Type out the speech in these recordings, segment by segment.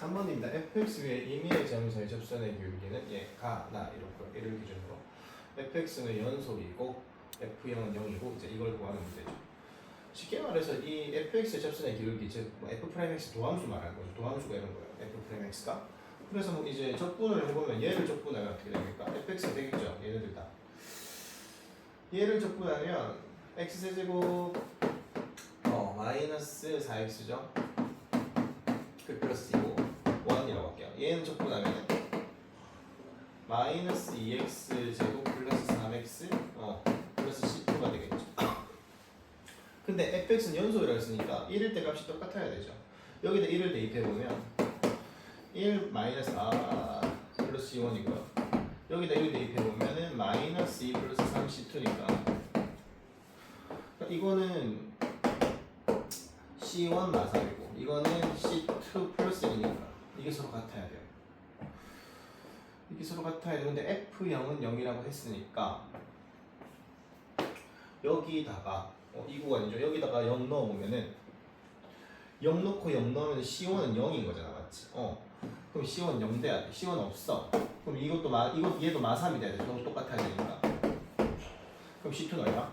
3번입니다. fx 위에 임의의 점에서의 접선의 기울기는 예, 가, 나 이렇고 이를 기준으로 fx는 연속이고 f0은 0이고 이제 이걸 구하는 문제죠. 쉽게 말해서 이 fx의 접선의 기울기 즉뭐 f'x 도함수 말하는 거죠. 도함수가 이런 거예요. f'x가 그래서 뭐 이제 적분을 해보면 얘를 적분하면 어떻게 됩니까? fx가 되겠죠. 얘네들 다. 얘를 적분하면 x 세제곱 어 마이너스 4x죠. 그 플러스 2고 1이라고 할게요. 얘는 적분 하면 마이너스 2x 제곱 플러스 3x 어 플러스 10가 되겠죠. 근데 fx는 연속이라고 했으니까 1일 때 값이 똑같아야 되죠. 여기다 1을 대입해 보면 1 마이너스 아 플러스 2원이고요. 여기다 1을 대입해 보면은 마이너스 2 플러스 3 C2니까 이거는 C1 마삼이고 이거는 C2 플러스 1 이게 서로 같아야 돼요. 이게 서로 같아야 되는데 F0은 0이라고 했으니까 여기다가 어, 이 구간이죠. 여기다가 0 넣어보면은 0 넣고 0 넣으면 C1은 0인 거잖아, 맞지? 어. 그럼 C1 0 돼야 돼. C1 없어. 그럼 이것도 마, 이것 얘도 마삼이 돼야 돼. 서로 똑같아야 되니까. 그럼 C2는 얼마?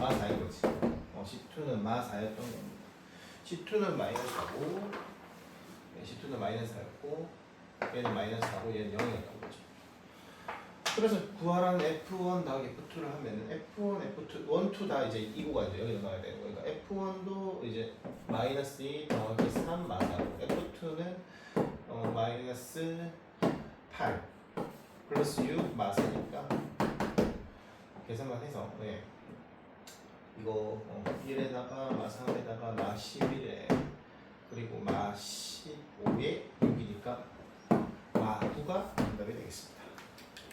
마 4인 거지. 어, C2는 마 4였던 겁니다. C2는 마이너스 4고, C2는 마이너스 4였고, 얘는 마이너스 4고, 얘는 0이었던 거죠. 그래서 구하라는 F1 더하기 F2를 하면은 F1, F2, 1, 2 다 이제 이 구간이죠. 여기로 넣어야 되는 거니까 F1도 이제 마이너스 2 더하기 3 마사고 F2는 어, 마이너스 8 플러스 6 마사니까 계산만 해서 네. 이거 어, 1에다가 마 3에다가 마11